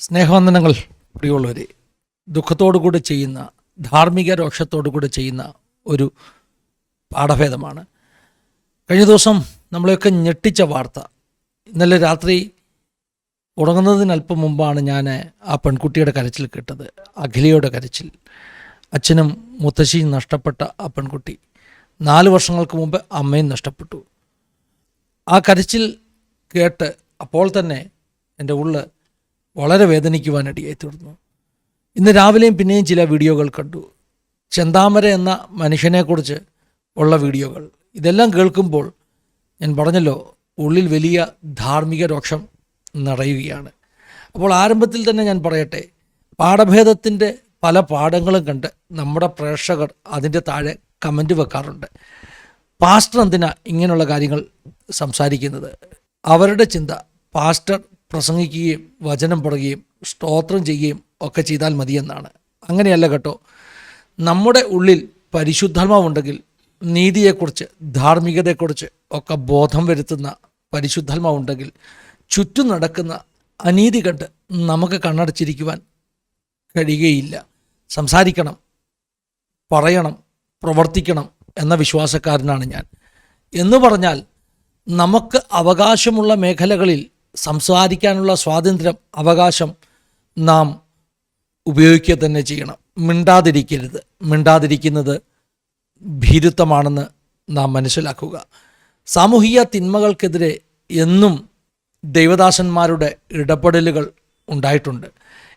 സ്നേഹവന്ദനങ്ങൾ പ്രിയമുള്ളവരെ ദുഃഖത്തോടുകൂടി ചെയ്യുന്ന ധാർമ്മിക രോഷത്തോടുകൂടി ചെയ്യുന്ന ഒരു പാഠഭേദമാണ്. കഴിഞ്ഞ ദിവസം നമ്മളെയൊക്കെ ഞെട്ടിച്ച വാർത്ത. ഇന്നലെ രാത്രി ഉറങ്ങുന്നതിന് അല്പം മുമ്പാണ് ഞാൻ ആ പെൺകുട്ടിയുടെ കരച്ചിൽ കേട്ടത് അഖിലയുടെ കരച്ചിൽ. അച്ഛനും മുത്തശ്ശിയും നഷ്ടപ്പെട്ട ആ പെൺകുട്ടി. നാല് വർഷങ്ങൾക്ക് മുമ്പ് അമ്മയും നഷ്ടപ്പെട്ടു. ആ കരച്ചിൽ കേട്ട് അപ്പോൾ തന്നെ എന്റെ ഉള്ള് വളരെ വേദനിക്കുവാനിടയായി തീർന്നു. ഇന്ന് രാവിലെയും പിന്നെയും ചില വീഡിയോകൾ കണ്ടു. ചെന്താമര എന്ന മനുഷ്യനെക്കുറിച്ച് ഉള്ള വീഡിയോകൾ. ഇതെല്ലാം കേൾക്കുമ്പോൾ ഞാൻ പറഞ്ഞല്ലോ ഉള്ളിൽ വലിയ ധാർമ്മിക രോക്ഷം നിറയുകയാണ്. അപ്പോൾ ആരംഭത്തിൽ തന്നെ ഞാൻ പറയട്ടെ പാഠഭേദത്തിന്റെ പല പാഠങ്ങളും കണ്ട് നമ്മുടെ പ്രേക്ഷകർ അതിന്റെ താഴെ കമന്റ് വെക്കാറുണ്ട്. പാസ്റ്റർ എന്തിനാ ഇങ്ങനെയുള്ള കാര്യങ്ങൾ സംസാരിക്കുന്നത്? അവരുടെ ചിന്ത പാസ്റ്റർ പ്രസംഗിക്കുകയും വചനം പറയുകയും സ്തോത്രം ചെയ്യുകയും ഒക്കെ ചെയ്താൽ മതിയെന്നാണ്. അങ്ങനെയല്ല കേട്ടോ. നമ്മുടെ ഉള്ളിൽ പരിശുദ്ധാത്മാവുണ്ടെങ്കിൽ നീതിയെക്കുറിച്ച് ധാർമ്മികതയെക്കുറിച്ച് ഒക്കെ ബോധം വരുത്തുന്ന പരിശുദ്ധാത്മാവുണ്ടെങ്കിൽ ചുറ്റും നടക്കുന്ന അനീതി കണ്ട് നമുക്ക് കണ്ണടച്ചിരിക്കുവാൻ കഴിയുകയില്ല. സംസാരിക്കണം പറയണം പ്രവർത്തിക്കണം എന്ന വിശ്വാസക്കാരനാണ് ഞാൻ. എന്ന് പറഞ്ഞാൽ നമുക്ക് അവകാശമുള്ള മേഖലകളിൽ സംസാരിക്കാനുള്ള സ്വാതന്ത്ര്യം അവകാശം നാം ഉപയോഗിക്കുക തന്നെ ചെയ്യണം. മിണ്ടാതിരിക്കരുത്. മിണ്ടാതിരിക്കുന്നത് ഭീരുത്വമാണെന്ന് നാം മനസ്സിലാക്കുക. സാമൂഹിക തിന്മകൾക്കെതിരെ എന്നും ദൈവദാസന്മാരുടെ ഇടപെടലുകൾ ഉണ്ടായിട്ടുണ്ട്.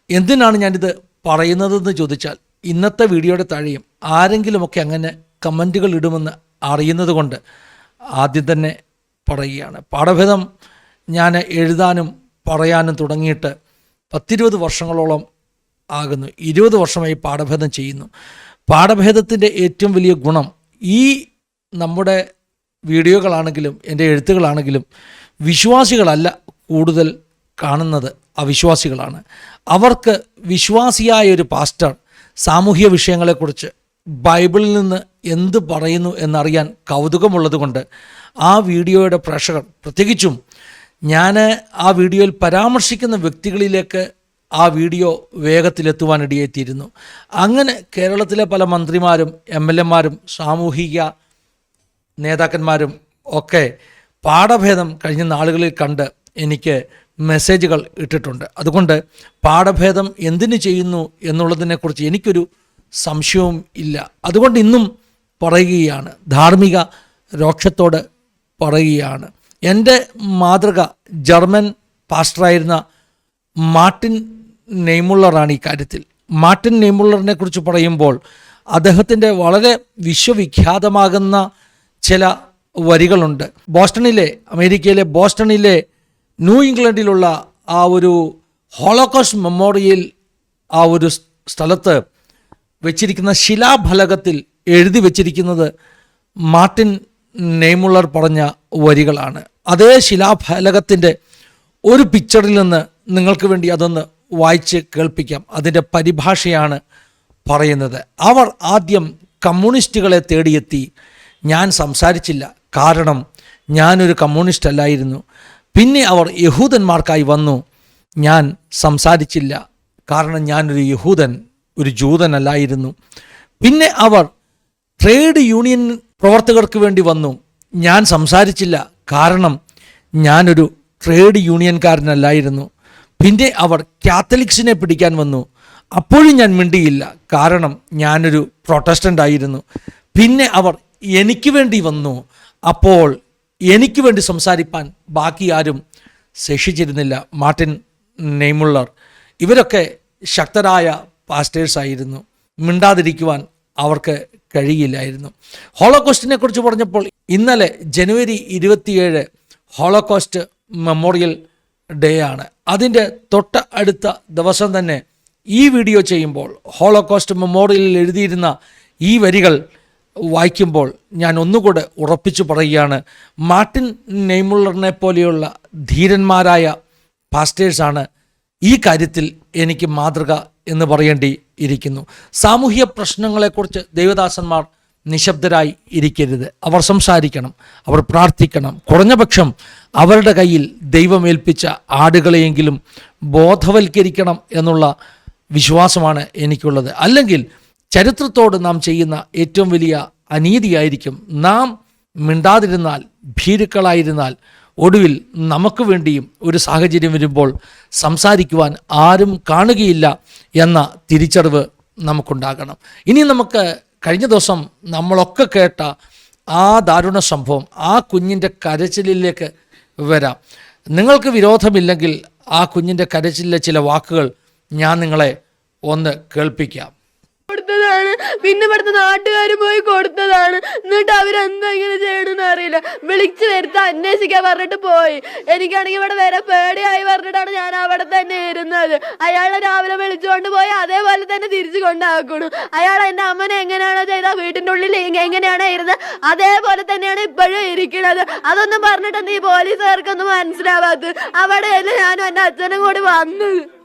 എന്തിനാണ് ഞാനിത് പറയുന്നതെന്ന് ചോദിച്ചാൽ ഇന്നത്തെ വീഡിയോയുടെ താഴെയും ആരെങ്കിലുമൊക്കെ അങ്ങനെ കമന്റുകൾ ഇടുമെന്ന് അറിയുന്നത് കൊണ്ട് ആദ്യം തന്നെ പറയുകയാണ്. പാഠഭേദം ഞാൻ എഴുതാനും പറയാനും തുടങ്ങിയിട്ട് പത്തിരുപത് വർഷങ്ങളോളം ആകുന്നു. ഇരുപത് വർഷമായി പാഠഭേദം ചെയ്യുന്നു. പാഠഭേദത്തിന്റെ ഏറ്റവും വലിയ ഗുണം ഈ നമ്മുടെ വീഡിയോകളാണെങ്കിലും എന്റെ എഴുത്തുകളാണെങ്കിലും വിശ്വാസികളല്ല കൂടുതൽ കാണുന്നത്. അവിശ്വാസികളാണ്. അവർക്ക് വിശ്വാസിയായ ഒരു പാസ്റ്റർ സാമൂഹ്യ വിഷയങ്ങളെക്കുറിച്ച് ബൈബിളിൽ നിന്ന് എന്ത് പറയുന്നു എന്നറിയാൻ കൗതുകമുള്ളതുകൊണ്ട് ആ വീഡിയോയുടെ പ്രേക്ഷകർ പ്രത്യേകിച്ചും ഞാൻ ആ വീഡിയോയിൽ പരാമർശിക്കുന്ന വ്യക്തികളിലേക്ക് ആ വീഡിയോ വേഗത്തിലെത്തുവാനിടയെത്തിയിരുന്നു അങ്ങനെ കേരളത്തിലെ പല മന്ത്രിമാരും എം എൽ എമാരും സാമൂഹിക നേതാക്കന്മാരും ഒക്കെ പാഠഭേദം കഴിഞ്ഞ നാളുകളിൽ കണ്ട് എനിക്ക് മെസ്സേജുകൾ ഇട്ടിട്ടുണ്ട്. അതുകൊണ്ട് പാഠഭേദം എന്തിനു ചെയ്യുന്നു എന്നുള്ളതിനെക്കുറിച്ച് എനിക്കൊരു സംശയവും ഇല്ല. അതുകൊണ്ട് ഇന്നും പറയുകയാണ്. ധാർമ്മിക രോക്ഷത്തോട് പറയുകയാണ്. എന്റെ മാതൃക ജർമ്മൻ പാസ്റ്ററായിരുന്ന മാർട്ടിൻ നെയ്മുള്ളറാണ് ഈ കാര്യത്തിൽ. മാർട്ടിൻ നെയ്മുള്ളറിനെ കുറിച്ച് പറയുമ്പോൾ അദ്ദേഹത്തിന്റെ വളരെ വിശ്വവിഖ്യാതമാകുന്ന ചില വരികളുണ്ട്. ബോസ്റ്റണിലെ അമേരിക്കയിലെ ബോസ്റ്റണിലെ ന്യൂ ഇംഗ്ലണ്ടിലുള്ള ആ ഒരു ഹോളോകോസ്റ്റ് മെമ്മോറിയൽ ആ ഒരു സ്ഥലത്ത് വെച്ചിരിക്കുന്ന ശിലാഫലകത്തിൽ എഴുതി വച്ചിരിക്കുന്നത് മാർട്ടിൻ നെയ്മുള്ളർ പറഞ്ഞ വരികളാണ്. അതേ ശിലാഫലകത്തിന്റെ ഒരു പിക്ചറിൽ നിന്ന് നിങ്ങൾക്ക് വേണ്ടി അതൊന്ന് വായിച്ച് കേൾപ്പിക്കാം. അതിന്റെ പരിഭാഷയാണ് പറയുന്നത്. അവർ ആദ്യം കമ്മ്യൂണിസ്റ്റുകളെ തേടിയെത്തി. ഞാൻ സംസാരിച്ചില്ല. കാരണം ഞാനൊരു കമ്മ്യൂണിസ്റ്റ് അല്ലായിരുന്നു പിന്നെ അവർ യഹൂദന്മാർക്കായി വന്നു. ഞാൻ സംസാരിച്ചില്ല. കാരണം ഞാനൊരു യഹൂദൻ ഒരു ജൂതനല്ലായിരുന്നു. പിന്നെ അവർ ട്രേഡ് യൂണിയൻ പ്രവർത്തകർക്ക് വേണ്ടി വന്നു. ഞാൻ സംസാരിച്ചില്ല. കാരണം ഞാനൊരു ട്രേഡ് യൂണിയൻകാരനല്ലായിരുന്നു. പിന്നെ അവർ കാത്തലിക്സിനെ പിടിക്കാൻ വന്നു. അപ്പോഴും ഞാൻ മിണ്ടിയില്ല. കാരണം ഞാനൊരു പ്രൊട്ടസ്റ്റന്റ് ആയിരുന്നു പിന്നെ അവർ എനിക്ക് വേണ്ടി വന്നു. അപ്പോൾ എനിക്ക് വേണ്ടി സംസാരിപ്പാൻ ബാക്കി ആരും ശേഷിച്ചിരുന്നില്ല. മാർട്ടിൻ നെയ്മുള്ളർ. ഇവരൊക്കെ ശക്തരായ പാസ്റ്റേഴ്സായിരുന്നു. മിണ്ടാതിരിക്കുവാൻ അവർക്ക് കഴിയില്ലായിരുന്നു. ഹോളോകോസ്റ്റിനെ കുറിച്ച് പറഞ്ഞപ്പോൾ ഇന്നലെ ജനുവരി ഇരുപത്തിയേഴ് ഹോളോകോസ്റ്റ് മെമ്മോറിയൽ ഡേ ആണ്. അതിന്റെ തൊട്ട അടുത്ത ദിവസം തന്നെ ഈ വീഡിയോ ചെയ്യുമ്പോൾ ഹോളോകോസ്റ്റ് മെമ്മോറിയലിൽ എഴുതിയിരുന്ന ഈ വരികൾ വായിക്കുമ്പോൾ ഞാൻ ഒന്നുകൂടെ ഉറപ്പിച്ചു പറയുകയാണ്. മാർട്ടിൻ നെയ്മുള്ളറിനെ പോലെയുള്ള ധീരന്മാരായ പാസ്റ്റേഴ്സാണ് ഈ കാര്യത്തിൽ എനിക്ക് മാതൃക എന്ന് പറയേണ്ടി ഇരിക്കുന്നു സാമൂഹ്യ പ്രശ്നങ്ങളെക്കുറിച്ച് ദൈവദാസന്മാർ നിശബ്ദരായി ഇരിക്കരുത്. അവർ സംസാരിക്കണം അവർ പ്രാർത്ഥിക്കണം. കുറഞ്ഞപക്ഷം അവരുടെ കയ്യിൽ ദൈവമേൽപ്പിച്ച ആടുകളെയെങ്കിലും ബോധവൽക്കരിക്കണം എന്നുള്ള വിശ്വാസമാണ് എനിക്കുള്ളത്. അല്ലെങ്കിൽ ചരിത്രത്തോട് നാം ചെയ്യുന്ന ഏറ്റവും വലിയ അനീതിയായിരിക്കും. നാം മിണ്ടാതിരുന്നാൽ ഭീരുക്കളായിരുന്നാൽ ഒടുവിൽ നമുക്ക് വേണ്ടിയും ഒരു സാഹചര്യം വരുമ്പോൾ സംസാരിക്കുവാൻ ആരും കാണുകയില്ല എന്ന തിരിച്ചറിവ് നമുക്കുണ്ടാകണം. ഇനി നമുക്ക് കഴിഞ്ഞ ദിവസം നമ്മളൊക്കെ കേട്ട ആ ദാരുണ സംഭവം ആ കുഞ്ഞിന്റെ കരച്ചിലിലേക്ക് വരാം. നിങ്ങൾക്ക് വിരോധമില്ലെങ്കിൽ ആ കുഞ്ഞിന്റെ കരച്ചിലെ ചില വാക്കുകൾ ഞാൻ നിങ്ങളെ ഒന്ന് കേൾപ്പിക്കാം. കൊടുത്തതാണ്. പിന്നെ ഇവിടുത്തെ നാട്ടുകാർ പോയി കൊടുത്തതാണ്. എന്നിട്ട് അവരെന്താ ഇങ്ങനെ ചെയ്യണമെന്ന് അറിയില്ല. വിളിച്ചു വരുത്ത അന്വേഷിക്കാൻ പറഞ്ഞിട്ട് പോയി. എനിക്കാണെങ്കിൽ ഇവിടെ വരെ പേടിയായി പറഞ്ഞിട്ടാണ് ഞാൻ അവിടെ തന്നെ ഇരുന്നത്. അയാളെ രാവിലെ വിളിച്ചുകൊണ്ട് പോയി അതേപോലെ തന്നെ തിരിച്ചു കൊണ്ടാക്കണു അയാൾ എന്റെ അമ്മനെ എങ്ങനെയാണോ ചെയ്ത വീട്ടിന്റെ ഉള്ളിൽ എങ്ങ- എങ്ങനെയാണോ ഇരുന്നത്? അതേപോലെ തന്നെയാണ് ഇപ്പോഴും ഇരിക്കുന്നത്. അതൊന്നും പറഞ്ഞിട്ട് ഈ പോലീസുകാർക്കൊന്നും മനസ്സിലാവാത്തത്. അവിടെയല്ലേ ഞാനും എന്റെ അച്ഛനും കൂടി വന്നത്.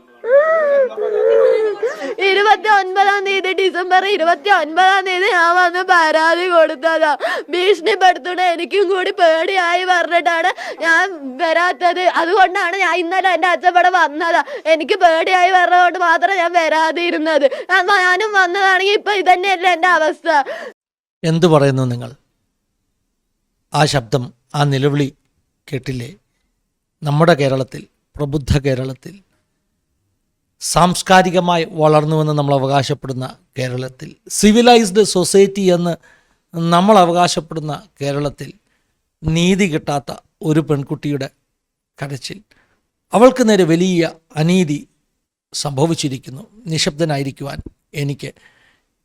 ഇരുപത്തി ഒൻപതാം തീയതി ഡിസംബർ ഇരുപത്തി ഒൻപതാം തീയതി ഞാൻ വന്ന് പരാതി കൊടുത്തതാ. ഭീഷണിപ്പെടുത്തണ എനിക്കും കൂടി പേടിയായി പറഞ്ഞിട്ടാണ് ഞാൻ വരാത്തത്. അതുകൊണ്ടാണ് ഞാൻ ഇന്നലെ എന്റെ അച്ഛൻ ഇവിടെ വന്നതാ. എനിക്ക് പേടിയായി പറഞ്ഞതുകൊണ്ട് മാത്രം ഞാൻ വരാതിരുന്നത്. ഞാനും വന്നതാണെങ്കിൽ ഇപ്പൊ ഇതന്നെയല്ലേ എന്റെ അവസ്ഥ. എന്തു പറയുന്നു നിങ്ങൾ? ആ ശബ്ദം ആ നിലവിളി കേട്ടില്ലേ? നമ്മുടെ കേരളത്തിൽ പ്രബുദ്ധ കേരളത്തിൽ സാംസ്കാരികമായി വളർന്നുവെന്ന് നമ്മൾ അവകാശപ്പെടുന്ന കേരളത്തിൽ സിവിലൈസ്ഡ് സൊസൈറ്റി എന്ന് നമ്മൾ അവകാശപ്പെടുന്ന കേരളത്തിൽ നീതി കിട്ടാത്ത ഒരു പെൺകുട്ടിയുടെ കരച്ചിൽ. അവൾക്ക് നേരെ വലിയ അനീതി സംഭവിച്ചിരിക്കുന്നു. നിശബ്ദനായിരിക്കുവാൻ എനിക്ക്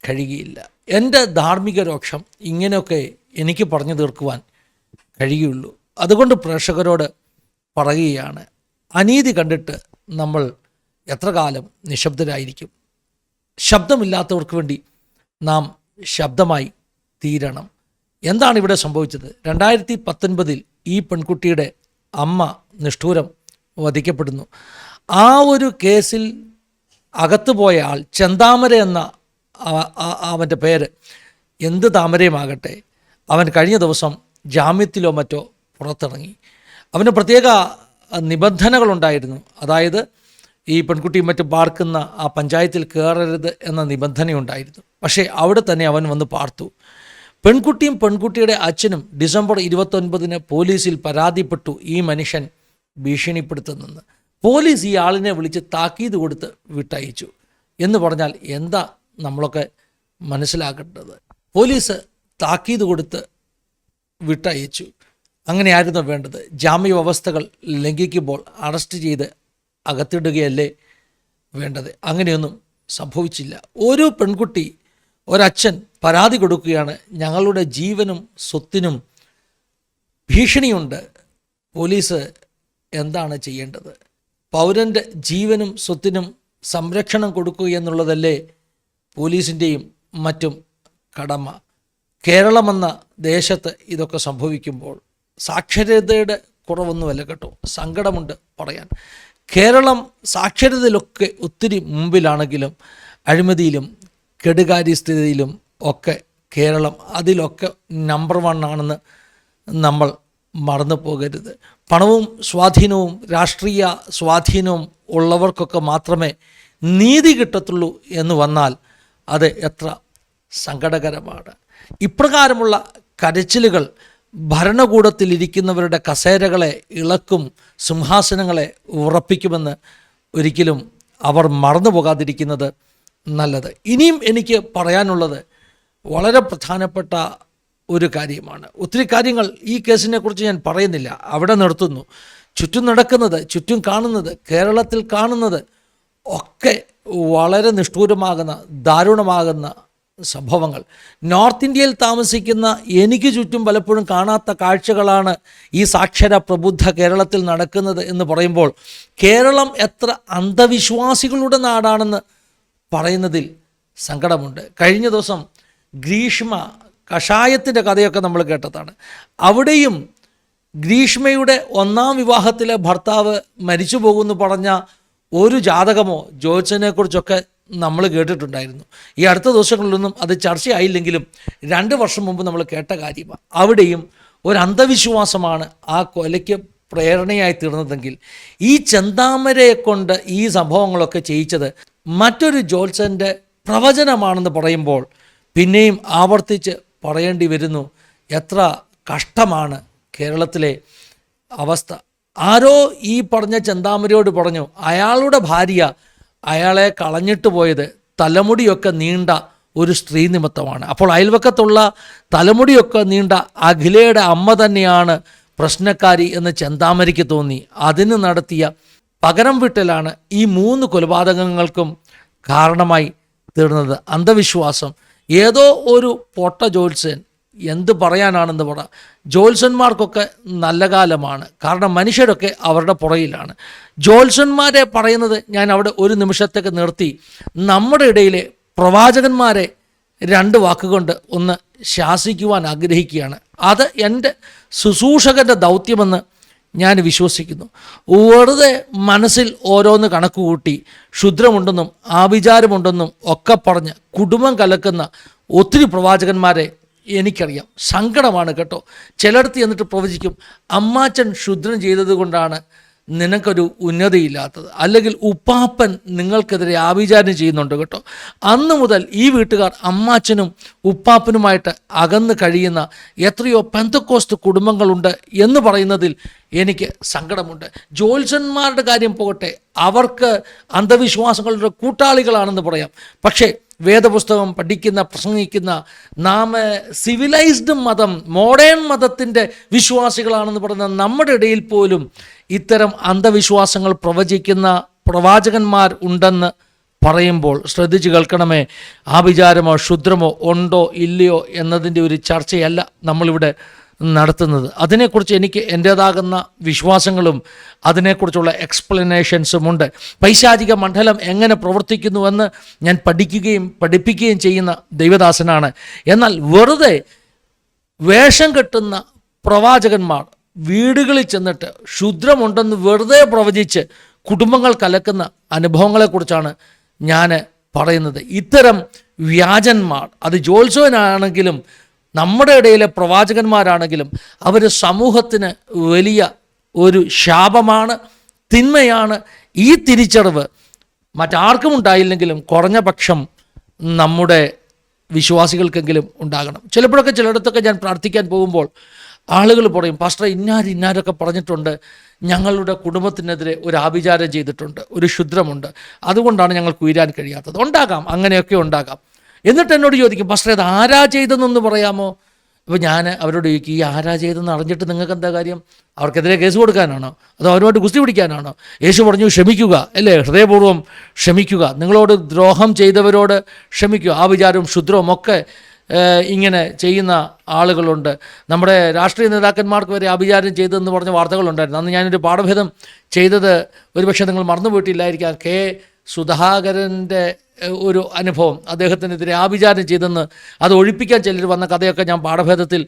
കഴിയുകയില്ല. എന്റെ ധാർമ്മിക രോക്ഷം ഇങ്ങനെയൊക്കെ എനിക്ക് പറഞ്ഞു തീർക്കുവാൻ കഴിയുള്ളൂ. അതുകൊണ്ട് പ്രേക്ഷകരോട് പറയുകയാണ് അനീതി കണ്ടിട്ട് നമ്മൾ എത്ര കാലം നിശബ്ദരായിരിക്കും? ശബ്ദമില്ലാത്തവർക്ക് വേണ്ടി നാം ശബ്ദമായി തീരണം. എന്താണ് ഇവിടെ സംഭവിച്ചത്? രണ്ടായിരത്തി പത്തൊൻപതിൽ ഈ പെൺകുട്ടിയുടെ അമ്മ നിഷ്ഠൂരം വധിക്കപ്പെടുന്നു. ആ ഒരു കേസിൽ അകത്തു പോയ ആൾ ചെന്താമര എന്ന അവന്റെ പേര് എന്ത് താമരയുമാകട്ടെ അവൻ കഴിഞ്ഞ ദിവസം ജാമ്യത്തിലോ മറ്റോ പുറത്തിറങ്ങി. അവന് പ്രത്യേക നിബന്ധനകളുണ്ടായിരുന്നു. അതായത് ഈ പെൺകുട്ടിയും മറ്റും പാർക്കുന്ന ആ പഞ്ചായത്തിൽ കയറരുത് എന്ന നിബന്ധനയുണ്ടായിരുന്നു. പക്ഷേ അവിടെ തന്നെ അവൻ വന്ന് പാർത്തു. പെൺകുട്ടിയും പെൺകുട്ടിയുടെ അച്ഛനും ഡിസംബർ ഇരുപത്തൊൻപതിന് പോലീസിൽ പരാതിപ്പെട്ടു ഈ മനുഷ്യൻ ഭീഷണിപ്പെടുത്തുന്നെന്ന് പോലീസ് ഈ ആളിനെ വിളിച്ച് താക്കീത് കൊടുത്ത് വിട്ടയച്ചു എന്ന് പറഞ്ഞാൽ എന്താ നമ്മളൊക്കെ മനസ്സിലാക്കേണ്ടത്? പോലീസ് താക്കീത് കൊടുത്ത് വിട്ടയച്ചു. അങ്ങനെയായിരുന്നു വേണ്ടത്. ജാമ്യ വ്യവസ്ഥകൾ ലംഘിക്കുമ്പോൾ അറസ്റ്റ് ചെയ്ത് അകത്തിടുകയല്ലേ വേണ്ടത്? അങ്ങനെയൊന്നും സംഭവിച്ചില്ല. ഒരു പെൺകുട്ടി ഒരച്ഛൻ പരാതി കൊടുക്കുകയാണ്. ഞങ്ങളുടെ ജീവനും സ്വത്തിനും ഭീഷണിയുണ്ട്. പോലീസ് എന്താണ് ചെയ്യേണ്ടത്? പൗരന്റെ ജീവനും സ്വത്തിനും സംരക്ഷണം കൊടുക്കുക എന്നുള്ളതല്ലേ പോലീസിന്റെയും മറ്റും കടമ. കേരളമെന്ന ദേശത്ത് ഇതൊക്കെ സംഭവിക്കുമ്പോൾ സാക്ഷരതയുടെ കുറവൊന്നുമല്ല കേട്ടോ. സങ്കടമുണ്ട് പറയാൻ. കേരളം സാക്ഷരതയിലൊക്കെ ഒത്തിരി മുമ്പിലാണെങ്കിലും അഴിമതിയിലും കെടുകാര്യസ്ഥിതിയിലും ഒക്കെ കേരളം അതിലൊക്കെ നമ്പർ വൺ ആണെന്ന് നമ്മൾ മറന്നു പോകരുത്. പണവും സ്വാധീനവും രാഷ്ട്രീയ സ്വാധീനവും ഉള്ളവർക്കൊക്കെ മാത്രമേ നീതി കിട്ടത്തുള്ളൂ എന്ന് വന്നാൽ അത് എത്ര സങ്കടകരമാണ്. ഇപ്രകാരമുള്ള കരച്ചിലുകൾ ഭരണകൂടത്തിലിരിക്കുന്നവരുടെ കസേരകളെ ഇളക്കും സിംഹാസനങ്ങളെ ഉറപ്പിക്കുമെന്ന് ഒരിക്കലും അവർ മറന്നു പോകാതിരിക്കുന്നത് നല്ലത്. ഇനിയും എനിക്ക് പറയാനുള്ളത് വളരെ പ്രധാനപ്പെട്ട ഒരു കാര്യമാണ്. ഒത്തിരി കാര്യങ്ങൾ ഈ കേസിനെ കുറിച്ച് ഞാൻ പറയുന്നില്ല. അവിടെ നിർത്തുന്നു. ചുറ്റും നടക്കുന്നത് ചുറ്റും കാണുന്നത് കേരളത്തിൽ കാണുന്നത് ഒക്കെ വളരെ നിഷ്ഠൂരമാകുന്ന ദാരുണമാകുന്ന സംഭവങ്ങൾ. നോർത്ത് ഇന്ത്യയിൽ താമസിക്കുന്ന എനിക്ക് ചുറ്റും പലപ്പോഴും കാണാത്ത കാഴ്ചകളാണ് ഈ സാക്ഷര പ്രബുദ്ധ കേരളത്തിൽ നടക്കുന്നത് എന്ന് പറയുമ്പോൾ കേരളം എത്ര അന്ധവിശ്വാസികളുടെ നാടാണെന്ന് പറയുന്നതിൽ സങ്കടമുണ്ട്. കഴിഞ്ഞ ദിവസം ഗ്രീഷ്മ കഷായത്തിന്റെ കഥയൊക്കെ നമ്മൾ കേട്ടതാണ്. അവിടെയും ഗ്രീഷ്മയുടെ ഒന്നാം വിവാഹത്തിലെ ഭർത്താവ് മരിച്ചു പോകുമെന്ന് പറഞ്ഞ ഒരു ജാതകമോ ജോത്സ്യനെക്കുറിച്ചൊക്കെ നമ്മൾ കേട്ടിട്ടുണ്ടായിരുന്നു. ഈ അടുത്ത ദിവസങ്ങളിലൊന്നും അത് ചർച്ചയായില്ലെങ്കിലും രണ്ട് വർഷം മുമ്പ് നമ്മൾ കേട്ട കാര്യമാണ്. അവിടെയും ഒരു അന്ധവിശ്വാസമാണ് ആ കൊലയ്ക്ക് പ്രേരണയായി തീർന്നതെങ്കിൽ ഈ ചെന്താമരയെ കൊണ്ട് ഈ സംഭവങ്ങളൊക്കെ ചെയ്യിച്ചത് മറ്റൊരു ജോത്സന്റെ പ്രവചനമാണെന്ന് പറയുമ്പോൾ പിന്നെയും ആവർത്തിച്ച് പറയേണ്ടി വരുന്നു എത്ര കഷ്ടമാണ് കേരളത്തിലെ അവസ്ഥ. ആരോ ഈ പറഞ്ഞ ചെന്താമരയോട് പറഞ്ഞു അയാളുടെ ഭാര്യ അയാളെ കളഞ്ഞിട്ട് പോയത് തലമുടിയൊക്കെ നീണ്ട ഒരു സ്ത്രീ നിമിത്തമാണ്. അപ്പോൾ അയൽവക്കത്തുള്ള തലമുടിയൊക്കെ നീണ്ട അഖിലയുടെ അമ്മ തന്നെയാണ് പ്രശ്നക്കാരി എന്ന് ചെന്താമരിക്ക് തോന്നി. അതിന് നടത്തിയ പകരം വിട്ടലാണ് ഈ മൂന്ന് കൊലപാതകങ്ങൾക്കും കാരണമായി തീർന്നത്. അന്ധവിശ്വാസം. ഏതോ ഒരു പൊട്ട ജോത്സ്യൻ എന്ത് പറയാനാണെന്ന് പറ. ജോത്സ്യന്മാർക്കൊക്കെ നല്ല കാലമാണ്. കാരണം മനുഷ്യരൊക്കെ അവരുടെ പുറയിലാണ്. ജോത്സ്യന്മാരെ പറയുന്നത് ഞാൻ അവിടെ ഒരു നിമിഷത്തേക്ക് നിർത്തി. നമ്മുടെ ഇടയിലെ പ്രവാചകന്മാരെ രണ്ട് വാക്കുകൊണ്ട് ഒന്ന് ശാസിക്കുവാൻ ആഗ്രഹിക്കുകയാണ്. അത് എന്റെ ശുശ്രൂഷകന്റെ ദൗത്യമെന്ന് ഞാൻ വിശ്വസിക്കുന്നു. വെറുതെ മനസ്സിൽ ഓരോന്ന് കണക്ക് കൂട്ടി ക്ഷുദ്രമുണ്ടെന്നും ആഭിചാരമുണ്ടെന്നും ഒക്കെ പറഞ്ഞ് കുടുംബം കലക്കുന്ന ഒത്തിരി പ്രവാചകന്മാരെ എനിക്കറിയാം. സങ്കടമാണ് കേട്ടോ. ചിലടത്ത് എന്നിട്ട് പ്രവചിക്കും അമ്മാച്ചൻ ശുദ്രം ചെയ്തതുകൊണ്ടാണ് നിനക്കൊരു ഉന്നതിയില്ലാത്തത്. അല്ലെങ്കിൽ ഉപ്പാപ്പൻ നിങ്ങൾക്കെതിരെ ആഭിചാരം ചെയ്യുന്നുണ്ട് കേട്ടോ. അന്ന് മുതൽ ഈ വീട്ടുകാർ അമ്മാച്ചനും ഉപ്പാപ്പനുമായിട്ട് അകന്ന് കഴിയുന്ന എത്രയോ പെന്തക്കോസ്റ്റ് കുടുംബങ്ങളുണ്ട് എന്ന് പറയുന്നതിൽ എനിക്ക് സങ്കടമുണ്ട്. ജ്യോത്സ്യന്മാരുടെ കാര്യം പോകട്ടെ. അവർക്ക് അന്ധവിശ്വാസങ്ങളുടെ കൂട്ടാളികളാണെന്ന് പറയാം. പക്ഷേ വേദപുസ്തകം പഠിക്കുന്ന പ്രസംഗിക്കുന്ന നാം സിവിലൈസ്ഡ് മതം മോഡേൺ മതത്തിന്റെ വിശ്വാസികളാണെന്ന് പറയുന്ന നമ്മുടെ ഇടയിൽ പോലും ഇത്തരം അന്ധവിശ്വാസങ്ങൾ പ്രവചിക്കുന്ന പ്രവാചകന്മാർ ഉണ്ടെന്ന് പറയുമ്പോൾ ശ്രദ്ധിച്ച് കേൾക്കണമേ. ആഭിചാരമോ ക്ഷുദ്രമോ ഉണ്ടോ ഇല്ലയോ എന്നതിന്റെ ഒരു ചർച്ചയല്ല നമ്മളിവിടെ നടത്തുന്നത്. അതിനെക്കുറിച്ച് എനിക്ക് എന്റേതാകുന്ന വിശ്വാസങ്ങളും അതിനെക്കുറിച്ചുള്ള എക്സ്പ്ലനേഷൻസും ഉണ്ട്. പൈശാചിക മണ്ഡലം എങ്ങനെ പ്രവർത്തിക്കുന്നുവെന്ന് ഞാൻ പഠിക്കുകയും പഠിപ്പിക്കുകയും ചെയ്യുന്ന ദൈവദാസനാണ്. എന്നാൽ വെറുതെ വേഷം കെട്ടുന്ന പ്രവാചകന്മാർ വീടുകളിൽ ചെന്നിട്ട് ക്ഷുദ്രമുണ്ടെന്ന് വെറുതെ പ്രവചിച്ച് കുടുംബങ്ങൾ കലക്കുന്ന അനുഭവങ്ങളെക്കുറിച്ചാണ് ഞാൻ പറയുന്നത്. ഇത്തരം വ്യാജന്മാർ അത് ജോത്സവനാണെങ്കിലും നമ്മുടെ ഇടയിലെ പ്രവാചകന്മാരാണെങ്കിലും അവർ സമൂഹത്തിന് വലിയ ഒരു ശാപമാണ് തിന്മയാണ് ഈ തിരിച്ചറിവ് മറ്റാർക്കും ഉണ്ടായില്ലെങ്കിലും കുറഞ്ഞ പക്ഷം നമ്മുടെ വിശ്വാസികൾക്കെങ്കിലും ഉണ്ടാകണം. ചിലപ്പോഴൊക്കെ ചിലയിടത്തൊക്കെ ഞാൻ പ്രാർത്ഥിക്കാൻ പോകുമ്പോൾ ആളുകൾ പറയും പാസ്റ്റർ ഇന്നാർ ഇന്നാരൊക്കെ പറഞ്ഞിട്ടുണ്ട് ഞങ്ങളുടെ കുടുംബത്തിനെതിരെ ഒരു ആഭിചാരം ചെയ്തിട്ടുണ്ട് ഒരു ക്ഷുദ്രമുണ്ട് അതുകൊണ്ടാണ് ഞങ്ങൾക്ക് ഉയരാൻ കഴിയാത്തത്. ഉണ്ടാകാം അങ്ങനെയൊക്കെ ഉണ്ടാകാം. എന്നിട്ട് എന്നോട് ചോദിക്കും പക്ഷേ അത് ആരാ ചെയ്തെന്നൊന്ന് പറയാമോ? അപ്പോൾ ഞാൻ അവരോട് ചോദിക്കും ഈ ആരാ ചെയ്തെന്ന് അറിഞ്ഞിട്ട് നിങ്ങൾക്ക് എന്താ കാര്യം? അവർക്കെതിരെ കേസ് കൊടുക്കാനാണോ? അതോ അവരുമായിട്ട് കുസ്തി പിടിക്കാനാണോ? യേശു പറഞ്ഞു ക്ഷമിക്കുക അല്ലേ? ഹൃദയപൂർവം ക്ഷമിക്കുക. നിങ്ങളോട് ദ്രോഹം ചെയ്തവരോട് ക്ഷമിക്കുക. ആ വിചാരവും ക്ഷുദ്രവും ഒക്കെ ഇങ്ങനെ ചെയ്യുന്ന ആളുകളുണ്ട്. നമ്മുടെ രാഷ്ട്രീയ നേതാക്കന്മാർക്ക് വരെ അഭിചാരം ചെയ്തതെന്ന് പറഞ്ഞ വാർത്തകളുണ്ടായിരുന്നു. അന്ന് ഞാനൊരു പാഠഭേദം ചെയ്തത് ഒരുപക്ഷെ നിങ്ങൾ മറന്നുപോയിട്ടില്ലായിരിക്കാം. കെ. സുധാകരന്റെ ഒരു അനുഭവം അദ്ദേഹത്തിനെതിരെ ആഭിചാരം ചെയ്തെന്ന് അത് ഒഴിപ്പിക്കാൻ ചിലർ വന്ന കഥയൊക്കെ ഞാൻ പാഠഭേദത്തിൽ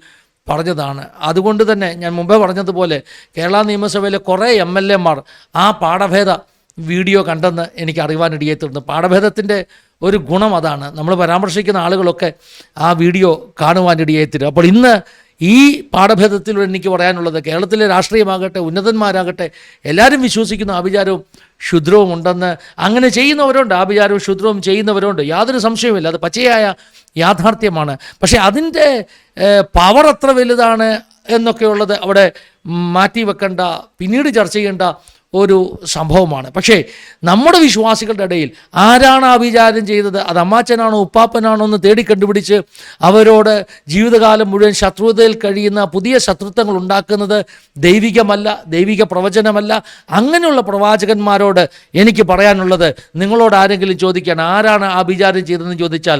പറഞ്ഞതാണ്. അതുകൊണ്ട് തന്നെ ഞാൻ മുമ്പേ പറഞ്ഞതുപോലെ കേരള നിയമസഭയിലെ കുറേ എം എൽ എമാർ ആ പാഠഭേദ വീഡിയോ കണ്ടെന്ന് എനിക്ക് അറിവാനിടയെത്തുന്നു പാഠഭേദത്തിന്റെ ഒരു ഗുണം അതാണ്. നമ്മൾ പരാമർശിക്കുന്ന ആളുകളൊക്കെ ആ വീഡിയോ കാണുവാനിടയെത്തിരും അപ്പോൾ ഇന്ന് ഈ പാഠഭേദത്തിലൂടെ എനിക്ക് പറയാനുള്ളത് കേരളത്തിലെ രാഷ്ട്രീയമാകട്ടെ ഉന്നതന്മാരാകട്ടെ എല്ലാവരും വിശ്വസിക്കുന്ന ആഭിചാരവും ക്ഷുദ്രവും ഉണ്ടെന്ന് അങ്ങനെ ചെയ്യുന്നവരുണ്ട് ആഭിചാരവും ക്ഷുദ്രവും ചെയ്യുന്നവരുണ്ട്. യാതൊരു സംശയവുമില്ല അത് പച്ചയായ യാഥാർത്ഥ്യമാണ്. പക്ഷേ അതിന്റെ പവർ എത്ര വലുതാണ് എന്നൊക്കെയുള്ളത് അവിടെ മാറ്റി വെക്കേണ്ട പിന്നീട് ചർച്ച ചെയ്യേണ്ട ഒരു സംഭവമാണ്. പക്ഷേ നമ്മുടെ വിശ്വാസികളുടെ ഇടയിൽ ആരാണ് ആ വിചാരം ചെയ്തത്? അത് അമ്മാച്ചനാണോ ഉപ്പാപ്പനാണോ എന്ന് തേടി കണ്ടുപിടിച്ച് അവരോട് ജീവിതകാലം മുഴുവൻ ശത്രുതയിൽ കഴിയുന്ന പുതിയ ശത്രുത്വങ്ങൾ ഉണ്ടാക്കുന്നത് ദൈവികമല്ല ദൈവിക പ്രവചനമല്ല. അങ്ങനെയുള്ള പ്രവാചകന്മാരോട് എനിക്ക് പറയാനുള്ളത് നിങ്ങളോട് ആരെങ്കിലും ചോദിക്കാൻ ആരാണ് ആ വിചാരം ചെയ്തതെന്ന് ചോദിച്ചാൽ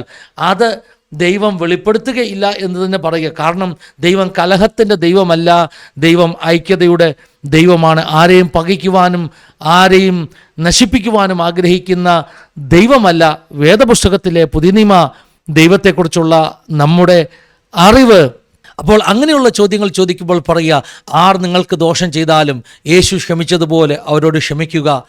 അത് ദൈവം വെളിപ്പെടുത്തുകയില്ല എന്ന് തന്നെ പറയുക. കാരണം ദൈവം കലഹത്തിന്റെ ദൈവമല്ല. ദൈവം ഐക്യതയുടെ ദൈവമാണ്. ആരെയും പകയ്ക്കുവാനും ആരെയും നശിപ്പിക്കുവാനും ആഗ്രഹിക്കുന്ന ദൈവമല്ല. വേദപുസ്തകത്തിലെ പുതിനിമ ദൈവത്തെക്കുറിച്ചുള്ള നമ്മുടെ അറിവ്. അപ്പോൾ അങ്ങനെയുള്ള ചോദ്യങ്ങൾ ചോദിക്കുമ്പോൾ പറയുക ആർ നിങ്ങൾക്ക് ദോഷം ചെയ്താലും യേശു ക്ഷമിച്ചതുപോലെ അവരോട് ക്ഷമിക്കുക.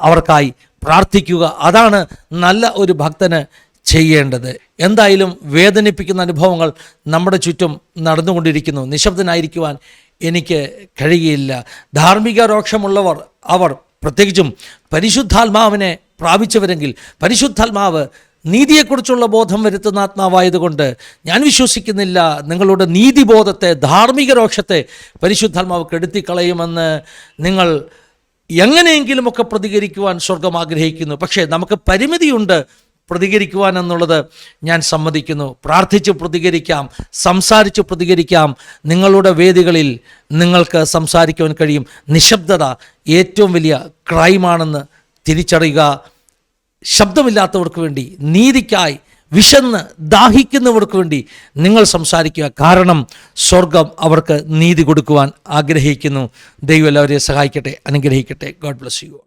അവർക്കായി പ്രാർത്ഥിക്കുക. അതാണ് നല്ല ഒരു ഭക്തന് ചെയ്യേണ്ടത്. എന്തായാലും വേദനിപ്പിക്കുന്ന അനുഭവങ്ങൾ നമ്മുടെ ചുറ്റും നടന്നുകൊണ്ടിരിക്കുന്നു. നിശബ്ദനായിരിക്കുവാൻ എനിക്ക് കഴിയുകയില്ല. ധാർമ്മിക രോക്ഷമുള്ളവർ അവർ പ്രത്യേകിച്ചും പരിശുദ്ധാത്മാവിനെ പ്രാപിച്ചവരെങ്കിൽ പരിശുദ്ധാത്മാവ് നീതിയെക്കുറിച്ചുള്ള ബോധം വരുത്തുന്ന ആത്മാവായതുകൊണ്ട് ഞാൻ വിശ്വസിക്കുന്നില്ല. നിങ്ങളുടെ നീതിബോധത്തെ ധാർമ്മിക രോക്ഷത്തെ പരിശുദ്ധാത്മാവ് കെടുത്തിക്കളയുമെന്ന് നിങ്ങൾ എങ്ങനെയെങ്കിലുമൊക്കെ പ്രതികരിക്കുവാൻ സ്വർഗം ആഗ്രഹിക്കുന്നു. പക്ഷേ നമുക്ക് പരിമിതിയുണ്ട്. പ്രതികരിക്കുവാൻ എന്നുള്ളത് ഞാൻ സമ്മതിക്കുന്നു. പ്രാർത്ഥിച്ച് പ്രതികരിക്കാം സംസാരിച്ച് പ്രതികരിക്കാം. നിങ്ങളുടെ വേദികളിൽ നിങ്ങൾക്ക് സംസാരിക്കുവാൻ കഴിയും. നിശബ്ദത ഏറ്റവും വലിയ ക്രൈമാണെന്ന് തിരിച്ചറിയുക. ശബ്ദമില്ലാത്തവർക്ക് വേണ്ടി നീതിക്കായി വിശന്ന് ദാഹിക്കുന്നവർക്ക് വേണ്ടി നിങ്ങൾ സംസാരിക്കുക. കാരണം സ്വർഗം അവർക്ക് നീതി കൊടുക്കുവാൻ ആഗ്രഹിക്കുന്നു. ദൈവം എല്ലാവരെയും സഹായിക്കട്ടെ അനുഗ്രഹിക്കട്ടെ. God bless you